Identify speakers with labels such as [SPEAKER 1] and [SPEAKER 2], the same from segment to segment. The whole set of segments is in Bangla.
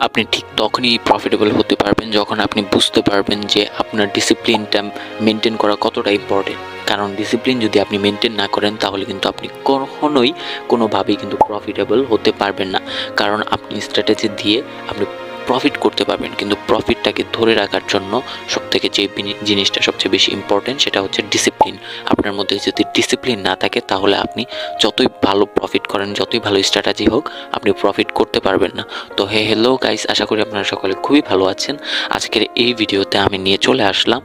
[SPEAKER 1] আপনি ঠিক তখনই প্রফিটেবল হতে পারবেন যখন আপনি বুঝতে পারবেন যে আপনার ডিসিপ্লিনটা মেনটেন করা কতটা ইম্পর্টেন্ট কারণ ডিসিপ্লিন যদি আপনি মেনটেন না করেন, তাহলে কিন্তু আপনি কখনোই কোনোভাবেই কিন্তু প্রফিটেবল হতে পারবেন না। কারণ আপনি স্ট্র্যাটেজি দিয়ে আপনি প্রফিট করতে পারবেন, কিন্তু প্রফিটটাকে ধরে রাখার জন্য সব থেকে যে জিনিসটা সবচেয়ে বেশি ইম্পর্টেন্ট সেটা হচ্ছে ডিসিপ্লিন আপনার মধ্যে যদি ডিসিপ্লিন না থাকে, তাহলে আপনি যতই ভালো প্রফিট করেন, যতই ভালো স্ট্র্যাটেজি হোক, আপনি প্রফিট করতে পারবেন না। তো হে হ্যালো গাইস আশা করি আপনারা সকলে খুবই ভালো আছেন। আজকের এই ভিডিওতে আমি নিয়ে চলে আসলাম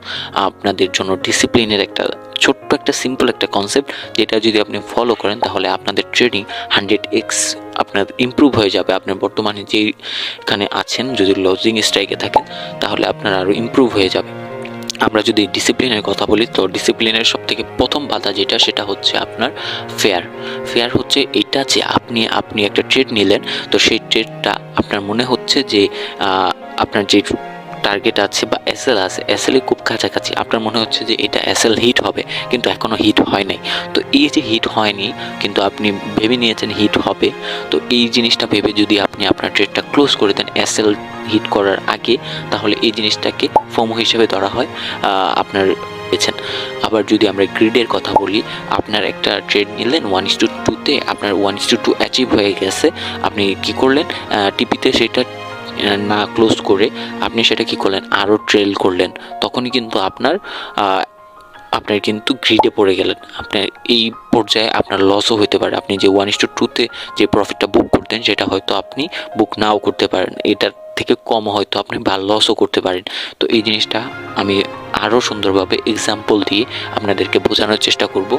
[SPEAKER 1] আপনাদের জন্য ডিসিপ্লিনের একটা ছোট্ট একটা সিম্পল একটা কনসেপ্ট যেটা যদি আপনি ফলো করেন, তাহলে আপনাদের ট্রেডিং হান্ড্রেড এক্স আপনার ইম্প্রুভ হয়ে যাবে, আপনার বর্তমানে যেখানে আছেন, যদি লজিং স্ট্রাইকে থাকেন, তাহলে আপনার আরও ইম্প্রুভ হয়ে যাবে। আমরা যদি ডিসিপ্লিনের কথা বলি, তো ডিসিপ্লিনের সব থেকে প্রথম বাধা যেটা, সেটা হচ্ছে আপনার ফেয়ার ফেয়ার হচ্ছে এটা যে আপনি আপনি একটা ট্রেড নিলেন, তো সেই ট্রেডটা আপনার মনে হচ্ছে যে আপনার যে টার্গেট আছে বা এসএল আছে এসএলই খুব কাছাকাছি। আপনার মনে হচ্ছে যে এটা এসএল হিট হবে, কিন্তু এখনও হিট হয় নাই। তো এই যে হিট হয়নি, কিন্তু আপনি ভেবে নিয়েছেন হিট হবে, তো এই জিনিসটা ভেবে যদি আপনি আপনার ট্রেডটা ক্লোজ করে দেন এসএল হিট করার আগে, তাহলে এই জিনিসটাকে ফর্ম হিসেবে ধরা হয় আপনার পেয়েছেন আবার যদি আমরা গ্রিডের কথা বলি, আপনার একটা ট্রেড নিলেন ওয়ান ইস টু টুতে আপনার one is to two achieve হয়ে গেছে, আপনি কি করলেন টিপিতে সেটা না ক্লোজ করে আপনি সেটা কি করলেন? আরও ট্রেল করলেন। তখনই কিন্তু আপনার আপনার কিন্তু গ্রিডে পড়ে গেলেন। আপনার এই পর্যায়ে আপনার লসও হতে পারে। আপনি যে ওয়ান ইস টু টুতে যে প্রফিটটা বুক করতেন, সেটা হয়তো আপনি বুক নাও করতে পারেন। এটার থেকে কম হয়তো আপনি বা লসও করতে পারেন। তো এই জিনিসটা আমি আরও সুন্দরভাবে এক্সাম্পল দিয়ে আপনাদেরকে বোঝানোর চেষ্টা করব।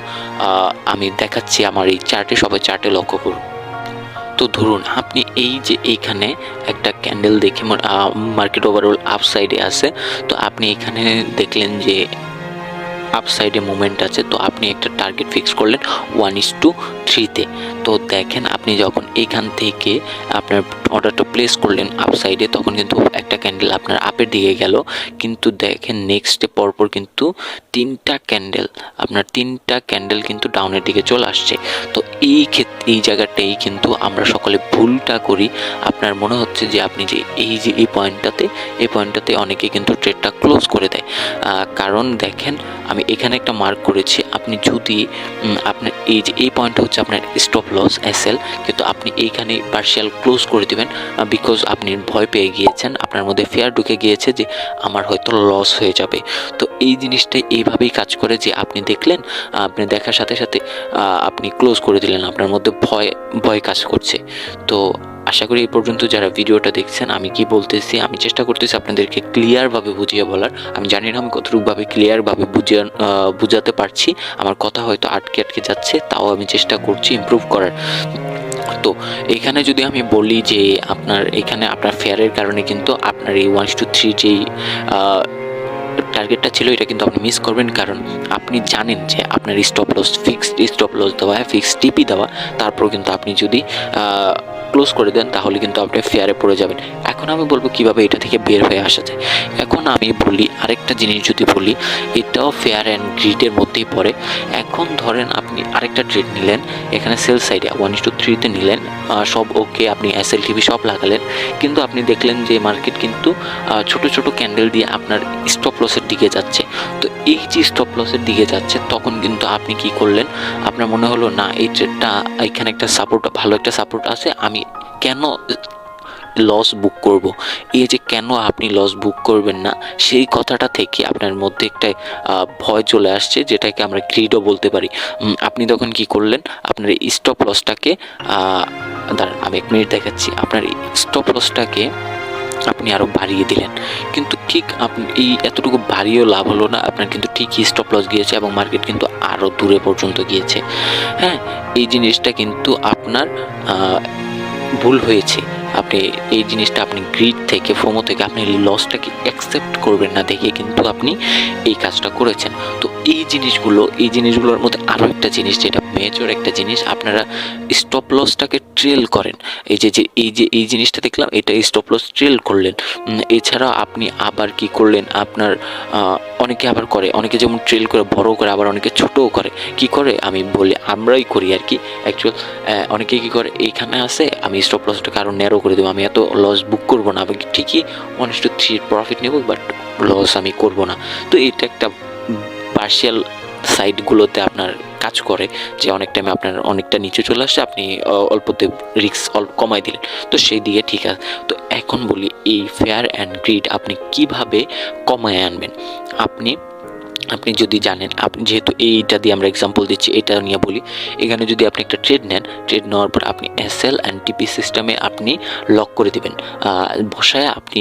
[SPEAKER 1] আমি দেখাচ্ছি আমার এই চার্টে সবাই চার্টে লক্ষ্য করুন। তো ধরুন, আপনি এই যে এইখানে একটা ক্যান্ডেল দেখে মার্কেট ওভারঅল আপ সাইডে আছে, তো আপনি এখানে দেখলেন যে আপ সাইডে মুভমেন্ট আছে, তো আপনি একটা টার্গেট ফিক্স করলেন ওয়ান ইস টু থ্রিতে তো। দেখেন আপনি যখন এইখান থেকে আপনার অর্ডারটা প্লেস করলেন আপ সাইডে তখন কিন্তু একটা ক্যান্ডেল আপনার আপের দিকে গেল। কিন্তু দেখেন নেক্সটে পরপর কিন্তু তিনটা ক্যান্ডেল আপনার তিনটা ক্যান্ডেল কিন্তু ডাউনের দিকে চলে আসছে। তো এই ক্ষেত্রে এই জায়গাটাই কিন্তু আমরা সকলে ভুলটা করি। আপনার মনে হচ্ছে যে আপনি যে এই যে এই পয়েন্টটাতে এই পয়েন্টটাতে অনেকে কিন্তু ট্রেডটা ক্লোজ করে দেয়। কারণ দেখেন আমি এখানে একটা মার্ক করেছি। আপনি যদি আপনার এই যে, এই পয়েন্টটা হচ্ছে আপনার স্টপ লস এসএল কিন্তু আপনি এইখানে পার্শিয়াল ক্লোজ করে দেবেন বিকজ আপনি ভয় পেয়ে গিয়েছেন, আপনার মধ্যে ফেয়ার ঢুকে গিয়েছে যে আমার হয়তো লস হয়ে যাবে। তো এই জিনিসটা এইভাবেই কাজ করে যে আপনি দেখলেন আপনি দেখার সাথে সাথে আপনি ক্লোজ করে দিলেন, আপনার মধ্যে ভয় ভয় কাজ করছে। তো আশা করি এই পর্যন্ত যারা ভিডিওটা দেখছেন, আমি কি বলতেছি, আমি চেষ্টা করতেছি আপনাদেরকে ক্লিয়ারভাবে বুঝিয়ে বলার। আমি জানি না আমি কতটুকুভাবে ক্লিয়ারভাবে বুঝিয়ে বুঝাতে পারছি। আমার কথা হয়তো আটকে আটকে যাচ্ছে, তাও আমি চেষ্টা করছি ইমপ্রুভ করার। তো, এখানে যদি আমি বলি যে আপনার, এখানে আপনার ফেয়ারের কারণে কিন্তু আপনার এই ওয়ান টু থ্রি যেই টার্গেটটা ছিল, এটা কিন্তু আপনি মিস করবেন। কারণ আপনি জানেন যে আপনার stop loss fixed stop loss দেওয়া ফিক্সড টিপি দেওয়া তারপর কিন্তু আপনি যদি ক্লোজ করে দেন তাহলে কিন্তু আপনি ফেয়ারে পড়ে যাবেন। এখন আমি বলব কীভাবে এটা থেকে বের হয়ে আসা যায়। এখন আমি বলি, আরেকটা জিনিস যদি বলি, এটাও ফেয়ার অ্যান্ড গ্রিডের মধ্যেই পড়ে। এখন ধরেন আপনি আরেকটা ট্রেড নিলেন, এখানে সেল সাইডে ওয়ান টু থ্রিতে নিলেন সব ওকে আপনি এস এল টিভি সব লাগালেন। কিন্তু আপনি দেখলেন যে মার্কেট কিন্তু ছোট ছোট ক্যান্ডেল দিয়ে আপনার স্টপ লসের দিকে যাচ্ছে। তো এই যে স্টপ লসের দিকে যাচ্ছে, তখন কিন্তু আপনি কি করলেন? আপনার মনে হলো, না, এই ট্রেডটা এখানে একটা সাপোর্ট ভালো একটা সাপোর্ট আছে, আমি কেন লস বুক করব। এই যে কেন আপনি লস বুক করবেন না, সেই কথাটা থেকে আপনার মধ্যে একটা ভয় চলে আসছে, যেটাকে আমরা গ্রিডও বলতে পারি। আপনি তখন কি করলেন? আপনার স্টপ লসটাকে দাঁড়ান, আমি এক মিনিট দেখাচ্ছি। আপনার স্টপ লসটাকে আপনি আরও বাড়িয়ে দিলেন। কিন্তু ঠিক আপনি এই এতটুকু বাড়িয়েও লাভ হলো না, আপনার কিন্তু ঠিকই স্টপ লস গিয়েছে এবং মার্কেট কিন্তু আরও দূরে পর্যন্ত গিয়েছে। হ্যাঁ এই জিনিসটা কিন্তু আপনার ভুল হয়েছে। আপনি এই জিনিসটা আপনি গ্রিড থেকে ফোমো থেকে, আপনি লসটাকে অ্যাকসেপ্ট করবেন না দেখে কিন্তু আপনি এই কাজটা করেছেন। তো এই জিনিসগুলো, এই জিনিসগুলোর মধ্যে আরও একটা জিনিস যেটা মেজর একটা জিনিস, আপনারা স্টপ লসটাকে ট্রেল করেন। এই যে যে, এই যে, এই জিনিসটা দেখলাম, এটা স্টপ লস ট্রেল করলেন। এছাড়া আপনি আবার কি করলেন? আপনার অনেকে আবার করে, অনেকে যেমন ট্রেল করে বড় করে, আবার অনেকে ছোটও করে। কি করে? আমি বলি, আমরাই করি আর কি। অ্যাকচুয়াল অনেকে কি করে? এইখানে আছে, আমি স্টপ লসটাকে আরও ন্যারো করে দেবো। আমি এত লস বুক করব না, আমি ঠিকই ওয়ান টু থ্রি প্রফিট নেব বাট লস আমি করব না। তো এটা একটা পার্শিয়াল সাইটগুলোতে আপনার কাজ করে, যে অনেক টাইমে আপনার অনেকটা নিচে চলে আসছে আপনি অল্পতে রিস্ক অল্প কমাই দিলেন। তো সেই দিকে ঠিক আছে। তো এখন বলি, এই ফেয়ার অ্যান্ড গ্রিড আপনি কীভাবে কমায় আনবেন? আপনি আপনি যদি জানেন আপনি যেহেতু এইটা দিয়ে আমরা এক্সাম্পল দিচ্ছি, এটা নিয়ে বলি, এখানে যদি আপনি একটা ট্রেড নেন ট্রেড নেওয়ার পর আপনি এস এল অ্যান্ড টিপি সিস্টেমে আপনি লক করে দিবেন। বসায় আপনি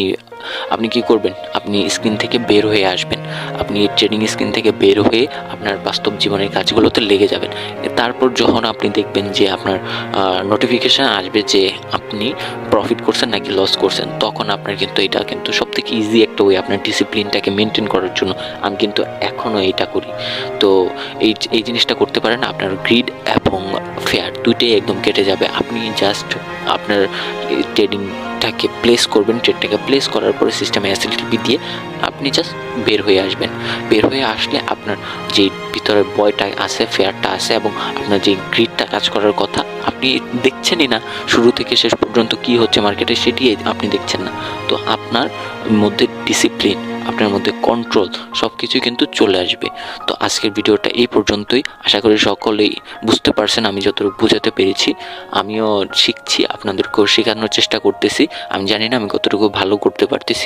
[SPEAKER 1] আপনি কি করবেন? আপনি স্ক্রিন থেকে বের হয়ে আসবেন। আপনি ট্রেডিং স্ক্রিন থেকে বের হয়ে আপনার বাস্তব জীবনের কাজগুলোতে লেগে যাবেন। তারপর যখন আপনি দেখবেন যে আপনার নোটিফিকেশান আসবে যে আপনি প্রফিট করছেন নাকি লস করছেন, তখন আপনার কিন্তু এটা কিন্তু সব থেকে ইজি একটা ওয়ে আপনার ডিসিপ্লিনটাকে মেনটেন করার জন্য। আমি কিন্তু এখনও এটা করি। তো এই এই জিনিসটা করতে পারেন আপনার গ্রিড এবং ফেয়ার দুইটাই একদম কেটে যাবে। আপনি জাস্ট আপনার ট্রেডিংটাকে প্লেস করবেন। ট্রেডটাকে প্লেস করার পরে সিস্টেমে অ্যাসিলিটি দিয়ে আপনি জাস্ট বের হয়ে আসবেন। বের হয়ে আসলে আপনার যে ভিতরে বয়টা আছে ফেয়ারটা আছে এবং আপনার যে গ্রিডটা কাজ করার কথা আপনি দেখছেনই না। শুরু থেকে শেষ পর্যন্ত কি হচ্ছে মার্কেটে সেটি আপনি দেখছেন না। তো আপনার মধ্যে ডিসিপ্লিন আপনার মধ্যে কন্ট্রোল সব কিছুই কিন্তু চলে আসবে। তো আজকের ভিডিওটা এই পর্যন্তই। আশা করি সকলেই বুঝতে পারছেন আমি যতটুকু বোঝাতে পেরেছি। আমিও শিখছি, আপনাদেরকেও শেখানোর চেষ্টা করতেছি। আমি জানি না আমি কতটুকু ভালো করতে পারতেছি।